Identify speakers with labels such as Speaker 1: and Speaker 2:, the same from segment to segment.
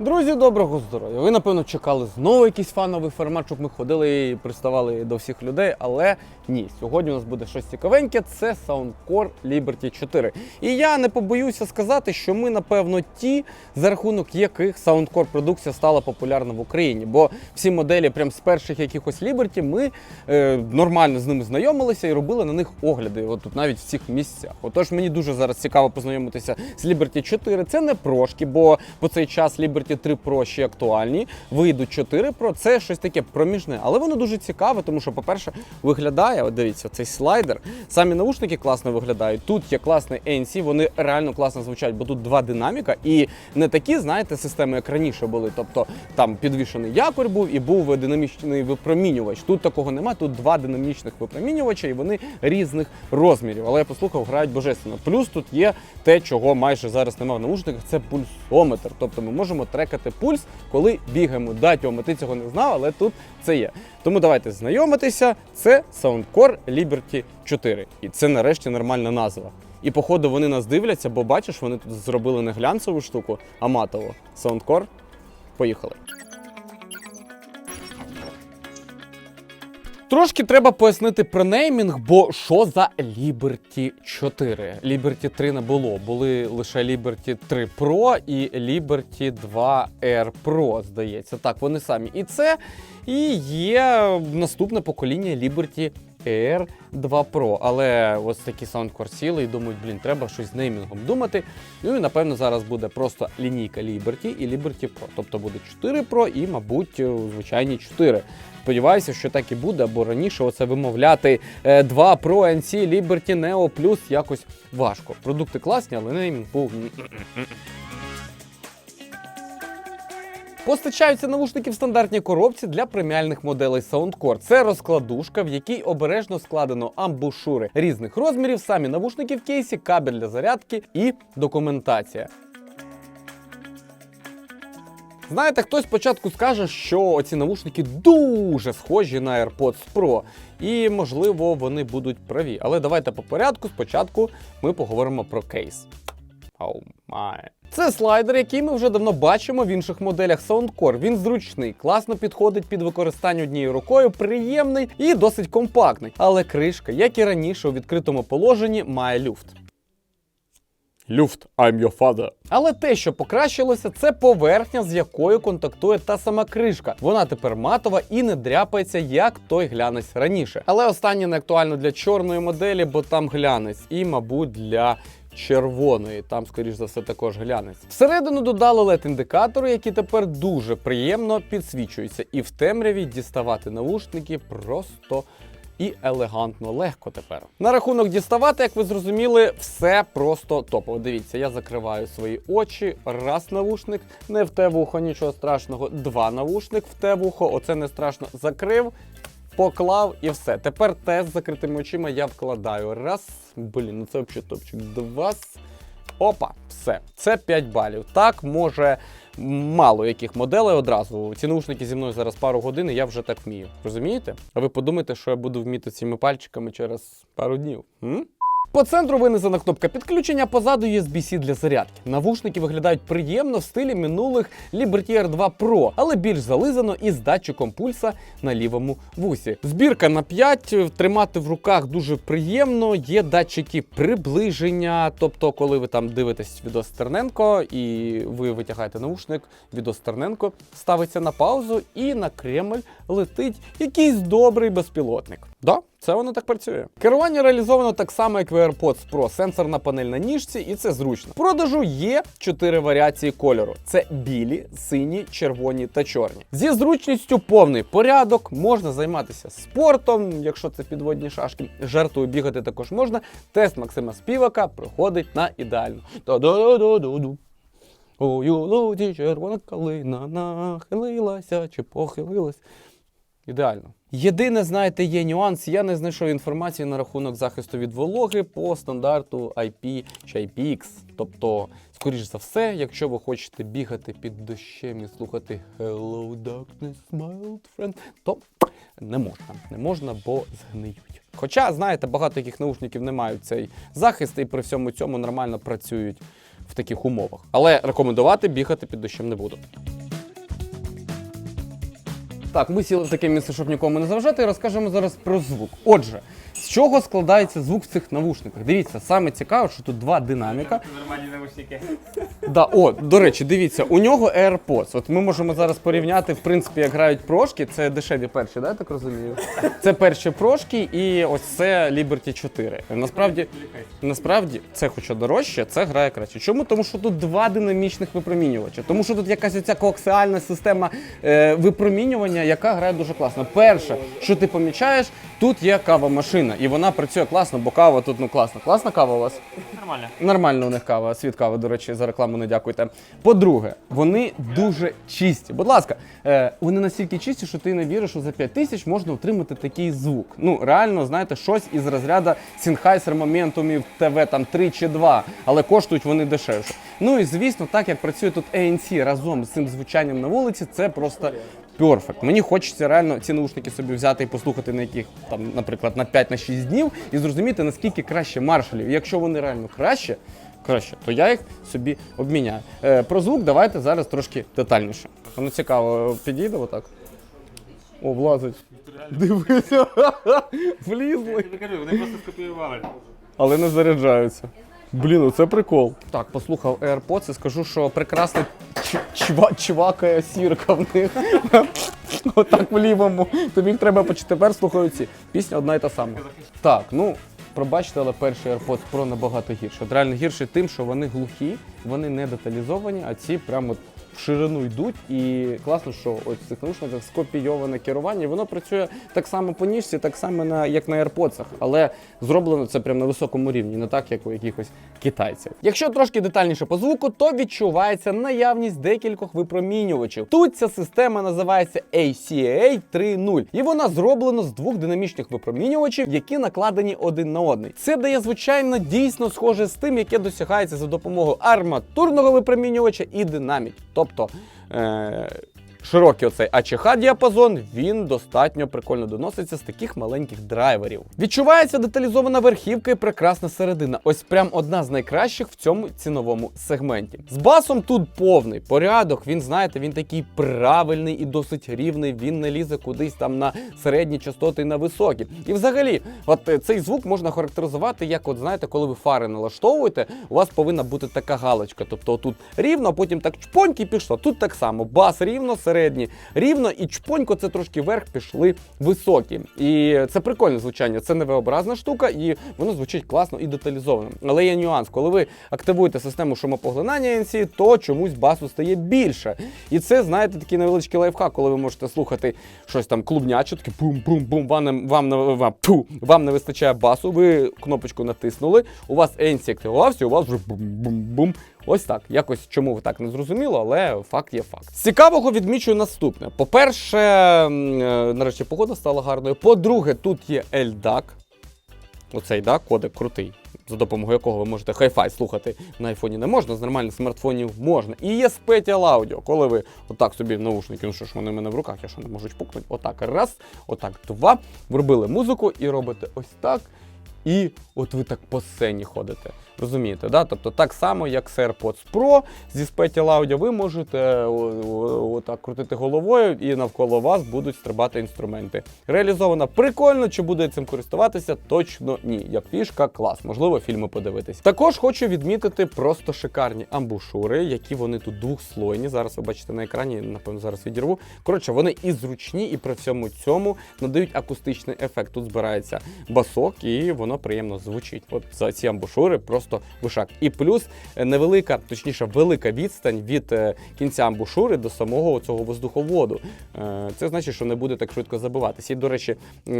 Speaker 1: Друзі, доброго здоров'я! Ви напевно чекали знову якийсь фановий формат, щоб ми ходили і приставали до всіх людей. Але ні, сьогодні у нас буде щось цікавеньке. Це Soundcore Liberty 4. І я не побоюся сказати, що ми, напевно, ті, за рахунок яких Soundcore продукція стала популярна в Україні. Бо всі моделі, прям з перших якихось Liberty, ми е, нормально з ними знайомилися і робили на них огляди. От тут навіть в цих місцях. Отож, мені дуже зараз цікаво познайомитися з Liberty 4. Це не прошки, бо по цей час Liberty 3 Pro ще актуальні. Вийдуть 4 Pro. Це щось таке проміжне, але воно дуже цікаве, тому що, по-перше, виглядає, от дивіться, цей слайдер. Самі наушники класно виглядають. Тут є класний ANC, вони реально класно звучать, бо тут два динаміка, і не такі, знаєте, системи, як раніше були. Тобто там підвішений якорь був і був динамічний випромінювач. Тут такого немає. Тут два динамічних випромінювача, і вони різних розмірів. Але я послухав, грають божественно. Плюс тут є те, чого майже зараз немає в наушниках, це пульсометр. Тобто ми можемо трекати пульс, коли бігаємо. Да, Тьома, ти цього не знав, але тут це є. Тому давайте знайомитися. Це Soundcore Liberty 4. І це нарешті нормальна назва. І походу вони нас дивляться, бо бачиш, вони тут зробили не глянцеву штуку, а матову. Soundcore. Поїхали. Трошки треба пояснити про неймінг, бо що за Liberty 4? Liberty 3 не було. Були лише Liberty 3 Pro і Liberty 2 R Pro, здається. Так, вони самі. І це і є наступне покоління Liberty Air 2 Pro. Але ось такі Soundcore сіли і думають, блін, треба щось з неймінгом думати. Ну і напевно зараз буде просто лінійка Liberty і Liberty Pro. Тобто буде 4 Pro і, мабуть, звичайні 4. Сподіваюся, що так і буде, бо раніше оце вимовляти е, 2 Pro NC Liberty Neo Plus якось важко. Продукти класні, але неймінг був. Постачаються навушники в стандартній коробці для преміальних моделей Soundcore. Це розкладушка, в якій обережно складено амбушури різних розмірів, самі навушники в кейсі, кабель для зарядки і документація. Знаєте, хтось спочатку скаже, що оці навушники дуже схожі на AirPods Pro, і можливо вони будуть праві. Але давайте по порядку. Спочатку ми поговоримо про кейс. Оу май. Це слайдер, який ми вже давно бачимо в інших моделях Soundcore. Він зручний, класно підходить під використання однією рукою, приємний і досить компактний. Але кришка, як і раніше у відкритому положенні, має люфт. Люфт, I'm your father. Але те, що покращилося, це поверхня, з якою контактує та сама кришка. Вона тепер матова і не дряпається, як той глянець раніше. Але останнє не актуально для чорної моделі, бо там глянець, і, мабуть, для. Червоної, там, скоріш за все, також глянець. Всередину додали led індикатори які тепер дуже приємно підсвічуються, і в темряві діставати навушники просто і елегантно легко тепер. На рахунок діставати, як ви зрозуміли, все просто топово. Дивіться, я закриваю свої очі. Раз навушник, не в те вухо, нічого страшного. Два навушник в те вухо, оце не страшно. Закрив. Поклав і все. Тепер тест з закритими очима я вкладаю. Раз. Блін, ну це взагалі топчик. Два. Опа, все. Це 5 балів. Так, може, мало яких моделей одразу. Ці наушники зі мною зараз пару годин, і я вже так вмію. Розумієте? А ви подумайте, що я буду вміти цими пальчиками через пару днів. М? По центру винесена кнопка підключення, позаду USB-C для зарядки. Навушники виглядають приємно в стилі минулих Liberty Air 2 Pro, але більш зализано і з датчиком пульса на лівому вусі. Збірка на 5, тримати в руках дуже приємно. Є датчики приближення. Тобто, коли ви там дивитесь відео Стерненко і ви витягаєте наушник, відео Стерненко ставиться на паузу, і на Кремль летить якийсь добрий безпілотник. Да, це воно так працює. Керування реалізовано так само, як в AirPods Pro. Сенсорна панель на ніжці, і це зручно. В продажу є чотири варіації кольору: це білі, сині, червоні та чорні. Зі зручністю повний порядок, можна займатися спортом, якщо це підводні шашки. Жартую бігати також можна. Тест Максима Співака проходить на ідеально. Та-да-да-да-ду. Ой, у луді червона калина нахилилася чи похилилась. Ідеально. Єдине, знаєте, є нюанс. Я не знайшов інформації на рахунок захисту від вологи по стандарту IP чи IPX. Тобто, скоріш за все, якщо ви хочете бігати під дощем і слухати Hello Darkness, my old friend, то не можна. Не можна, бо згниють. Хоча, знаєте, багато таких наушників не мають цей захист і при всьому цьому нормально працюють в таких умовах. Але рекомендувати бігати під дощем не буду. Так, ми сіли в таке місце, щоб нікому не заважати, і розкажемо зараз про звук. Отже, з чого складається звук в цих навушниках? Дивіться, саме цікаво, що тут два динаміка.
Speaker 2: Нормальні наушники.
Speaker 1: Да, о, до речі, дивіться, у нього AirPods. От ми можемо зараз порівняти, в принципі, як грають прошки. Це дешеві перші, да, я так розумію? Це перші прошки, і ось це Liberty 4. Насправді, насправді це хоча дорожче, це грає краще. Чому? Тому що тут два динамічних випромінювача. Тому що тут якась оця коаксіальна система е, випромінювання, яка грає дуже класно. Перше, що ти помічаєш, тут є кава машина, і вона працює класно, бо кава тут ну класна. Класна кава у вас?
Speaker 2: Нормально.
Speaker 1: Нормально у них кава, світ кави, до речі, за рекламу не дякуйте. По-друге, вони дуже чисті. Будь ласка, е, вони настільки чисті, що ти не віриш, що за 5 тисяч можна отримати такий звук. Ну, реально, знаєте, щось із розряду Sennheiser Momentum TV там 3 чи 2, але коштують вони дешевше. Ну і звісно, так як працює тут ANC разом з цим звучанням на вулиці, це просто перфект. Мені хочеться реально ці наушники собі взяти і послухати на яких там, наприклад, на 5-6 днів і зрозуміти, наскільки краще маршалів. І якщо вони реально краще, краще, то я їх собі обміняю. Е, про звук давайте зараз трошки детальніше. Ну цікаво, підійде отак. О, влазить. Дивися, влізли.
Speaker 2: Я тобі кажу, вони просто скопіювали.
Speaker 1: Але не заряджаються. Блін, це прикол. Так, послухав AirPods і скажу, що прекрасна чва- чвакає сірка в них. Отак в лівому. Тобі треба. Тепер слухаю ці. Пісня одна і та сама. Так, ну. Пробачте, але перший AirPods Pro набагато гірше. От реально гірше тим, що вони глухі, вони не деталізовані, а ці прямо ширину йдуть. І класно, що ось в цих наушниках скопійоване керування, воно працює так само по ніжці, так само на, як на AirPods, але зроблено це прямо на високому рівні, не так, як у якихось китайців. Якщо трошки детальніше по звуку, то відчувається наявність декількох випромінювачів. Тут ця система називається ACA 3.0, і вона зроблена з двох динамічних випромінювачів, які накладені один на одний. Це дає звичайно дійсно схоже з тим, яке досягається за допомогою арматурного випромінювача і динамік. Тобто. Е- Широкий оцей АЧХ діапазон, він достатньо прикольно доноситься з таких маленьких драйверів. Відчувається деталізована верхівка і прекрасна середина. Ось прям одна з найкращих в цьому ціновому сегменті. З басом тут повний порядок. Він, знаєте, він такий правильний і досить рівний. Він не лізе кудись там на середні частоти і на високі. І взагалі, от е, цей звук можна характеризувати, як, от знаєте, коли ви фари налаштовуєте, у вас повинна бути така галочка. Тобто тут рівно, а потім так чпоньки пішло. Тут так само. Бас рівно, середні рівно, і чпонько це трошки вверх пішли високі. І це прикольне звучання. Це невообразна штука, і воно звучить класно і деталізовано. Але є нюанс, коли ви активуєте систему шумопоглинання NC, то чомусь басу стає більше. І це, знаєте, такий невеличкий лайфхак, коли ви можете слухати щось там клубняче, таке бум-бум-бум, вам не, вам, не, вам, пу, вам не вистачає басу, ви кнопочку натиснули, у вас NC активувався, у вас вже бум-бум-бум. Ось так. Якось чому так не зрозуміло, але факт є факт. Цікавого відмічую наступне. По-перше, е, нарешті погода стала гарною. По-друге, тут є LDAC. Оцей да, кодек крутий, за допомогою якого ви можете хай-фай слухати на айфоні не можна, з нормальних смартфонів можна. І є Spatial Audio, коли ви отак собі наушники, ну що ж вони в мене в руках, я що не можу чпукнути. Отак раз, отак два. Вробили музику і робите ось так. І от ви так по сцені ходите. Розумієте, да? Тобто так само, як з AirPods Pro зі Spatial Audio, ви можете о- отак крутити головою, і навколо вас будуть стрибати інструменти. Реалізовано прикольно, чи буде цим користуватися? Точно ні. Як фішка, клас, можливо, фільми подивитись. Також хочу відмітити просто шикарні амбушури, які вони тут двохслойні. Зараз ви бачите на екрані, напевно, зараз відірву. Коротше, вони і зручні, і при всьому цьому надають акустичний ефект. Тут збирається басок, і воно приємно звучить. От за ці амбушури просто вишак. І плюс е, невелика, точніше, велика відстань від е, кінця амбушури до самого цього воздуховоду. Е, Це значить, що не буде так швидко забиватися. І, до речі,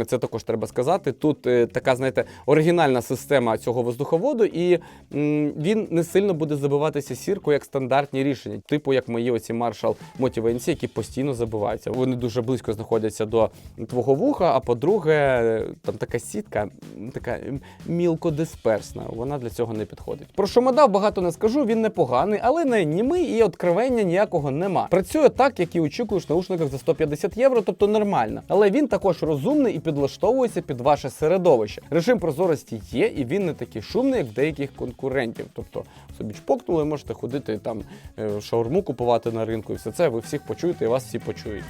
Speaker 1: це також треба сказати. Тут така, знаєте, оригінальна система цього воздуховоду, і він не сильно буде забиватися сіркою як стандартні рішення, типу як мої оці Marshall Motive які постійно забиваються. Вони дуже близько знаходяться до твого вуха. А по-друге, там така сітка, така мілкодисперсна. Вона для цього не підходить. Про шумодав багато не скажу, він непоганий, але не німий і откровення ніякого нема. Працює так, як і очікуєш наушниках за 150 євро, тобто нормально. Але він також розумний і підлаштовується під ваше середовище. Режим прозорості є, і він не такий шумний, як деяких конкурентів. Тобто собі чпокнули, можете ходити там е, шаурму купувати на ринку, і все це ви всіх почуєте, і вас всі почують.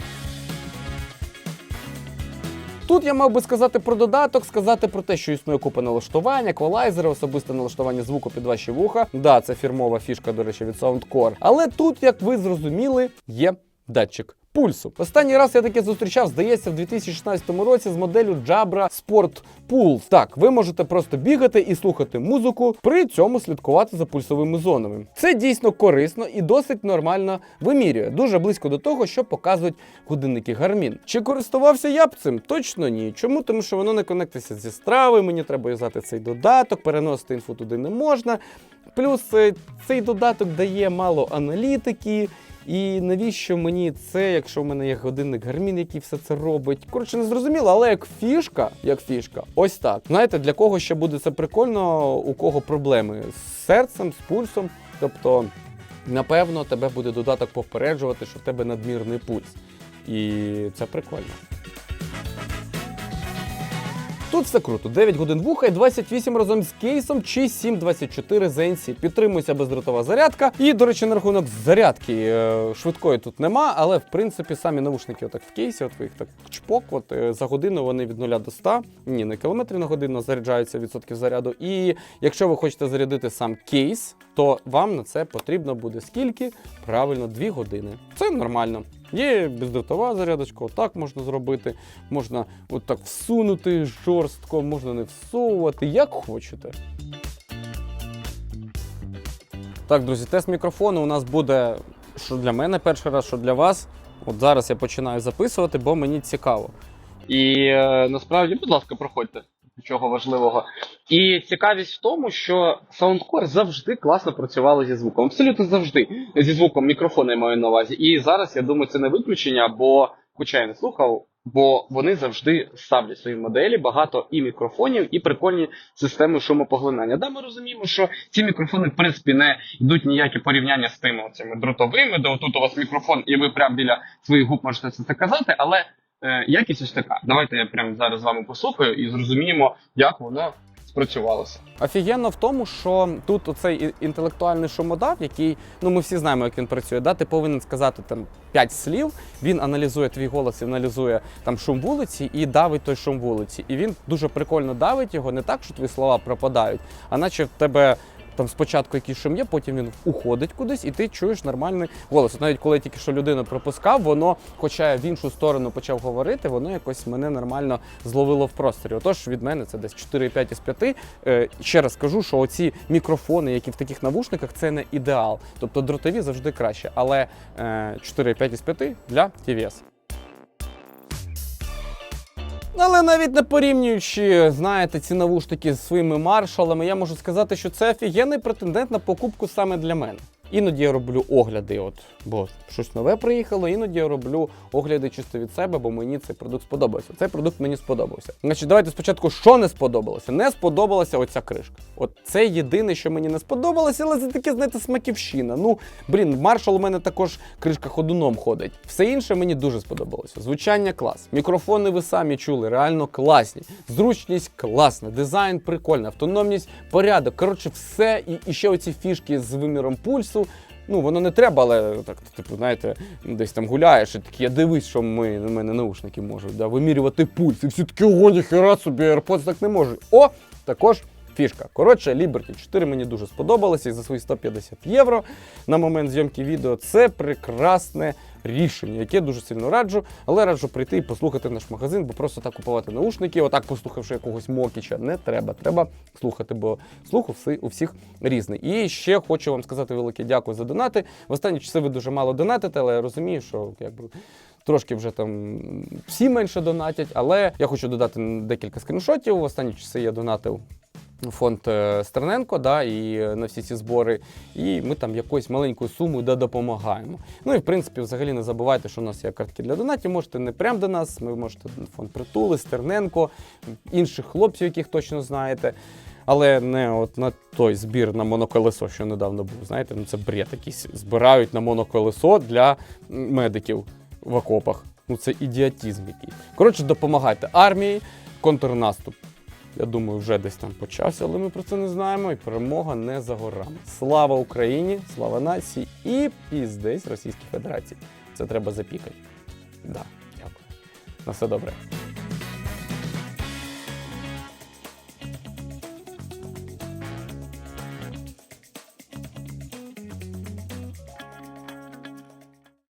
Speaker 1: Тут я мав би сказати про додаток, сказати про те, що існує купа налаштувань, еквалайзери, особисте налаштування звуку під ваші вуха. Да, це фірмова фішка, до речі, від Soundcore. Але тут, як ви зрозуміли, є датчик. Пульсу. Останній раз я таке зустрічав, здається, в 2016 році з моделлю Jabra Sport Pulse. Так, ви можете просто бігати і слухати музику, при цьому слідкувати за пульсовими зонами. Це дійсно корисно і досить нормально вимірює, дуже близько до того, що показують годинники Garmin. Чи користувався я б цим? Точно ні. Чому? Тому що воно не конектиться зі страви, мені треба юзати цей додаток, переносити інфу туди не можна. Плюс е, цей додаток дає мало аналітики. І навіщо мені це, якщо в мене є годинник гармін, який все це робить? Коротше, не зрозуміло, але як фішка, як фішка, ось так. Знаєте, для кого ще буде це прикольно, у кого проблеми з серцем, з пульсом. Тобто, напевно, тебе буде додаток попереджувати, що в тебе надмірний пульс. І це прикольно. Тут все круто. 9 годин вуха і 28 разом з кейсом чи 724 ZNC. Підтримується бездротова зарядка. І, до речі, на рахунок зарядки е, швидкої тут нема, але в принципі самі навушники отак в кейсі, от ви їх так чпок, от е, за годину вони від 0 до 100, ні, не кілометрів на годину заряджаються відсотків заряду. І якщо ви хочете зарядити сам кейс, то вам на це потрібно буде скільки? Правильно, 2 години. Це нормально. Є бездротова зарядочка, отак можна зробити. Можна отак всунути жорстко, можна не всовувати, як хочете. Так, друзі, тест мікрофону у нас буде, що для мене перший раз, що для вас. От зараз я починаю записувати, бо мені цікаво.
Speaker 3: І е, насправді, будь ласка, проходьте. Нічого важливого. І цікавість в тому, що Soundcore завжди класно працювали зі звуком. Абсолютно завжди. Зі звуком мікрофона я маю на увазі. І зараз я думаю, це не виключення, бо, хоча я не слухав, бо вони завжди ставлять свої моделі багато і мікрофонів, і прикольні системи шумопоглинання. Да, ми розуміємо, що ці мікрофони, в принципі, не йдуть ніякі порівняння з тими цими дротовими, де отут у вас мікрофон, і ви прямо біля своїх губ можете це казати, але якість ось така. Давайте я прямо зараз з вами послухаю і зрозуміємо, як воно спрацювалося.
Speaker 1: Офігенно в тому, що тут оцей інтелектуальний шумодав, який, ну ми всі знаємо, як він працює. Да? Ти повинен сказати там 5 слів, він аналізує твій голос, аналізує там шум вулиці і давить той шум вулиці. І він дуже прикольно давить його, не так, що твої слова пропадають, а наче в тебе. Там спочатку якийсь шум є, потім він уходить кудись, і ти чуєш нормальний голос. Навіть коли я тільки що людину пропускав, воно, хоча я в іншу сторону почав говорити, воно якось мене нормально зловило в просторі. Отож, від мене це десь 4,5 із 5. Е, ще раз скажу, що оці мікрофони, які в таких навушниках, це не ідеал. Тобто дротові завжди краще, але е, 4,5 із 5 для TVS. Але навіть не порівнюючи, знаєте, ці навушники зі своїми маршалами, я можу сказати, що це офігенний претендент на покупку саме для мене. Іноді я роблю огляди, от, бо щось нове приїхало, іноді я роблю огляди чисто від себе, бо мені цей продукт сподобався. Цей продукт мені сподобався. Значить, давайте спочатку, що не сподобалося. Не сподобалася оця кришка. От це єдине, що мені не сподобалося, але це таке, знаєте, смаківщина. Ну, блін, маршал у мене також кришка ходуном ходить. Все інше мені дуже сподобалося. Звучання клас. Мікрофони ви самі чули, реально класні. Зручність класна, дизайн прикольний, автономність, порядок. Коротше, все. І, і ще оці фішки з виміром пульсу. Ну, воно не треба, але так, типу, знаєте, десь там гуляєш і такі, я дивись, що ми, в мене наушники можуть да, вимірювати пульс. І всі такі, о, ніхера собі, AirPods так не можуть. О, також фішка. Коротше, Liberty 4 мені дуже сподобалося і за свої 150 євро на момент зйомки відео. Це прекрасне рішення, яке дуже сильно раджу, але раджу прийти і послухати наш магазин, бо просто так купувати наушники, отак послухавши якогось мокіча, не треба. Треба слухати, бо слух у всіх різний. І ще хочу вам сказати велике дякую за донати. В останні часи ви дуже мало донатите, але я розумію, що якби. Трошки вже там всі менше донатять, але я хочу додати декілька скріншотів. В останні часи я донатив фонд е, Стерненко, да, і е, на всі ці збори. І ми там якоюсь маленькою сумою да, допомагаємо. Ну і в принципі, взагалі не забувайте, що у нас є картки для донатів. Можете не прямо до нас, ви можете фонд Притули, Стерненко, інших хлопців, яких точно знаєте. Але не от на той збір на моноколесо, що недавно був. Знаєте, ну це бред якийсь. Збирають на моноколесо для медиків в окопах. Ну це ідіотізм який. Коротше, допомагайте армії, контрнаступ. Я думаю, вже десь там почався, але ми про це не знаємо. І перемога не за горами. Слава Україні, слава нації і піздець Російській Федерації. Це треба запікати. Да, дякую. На все добре.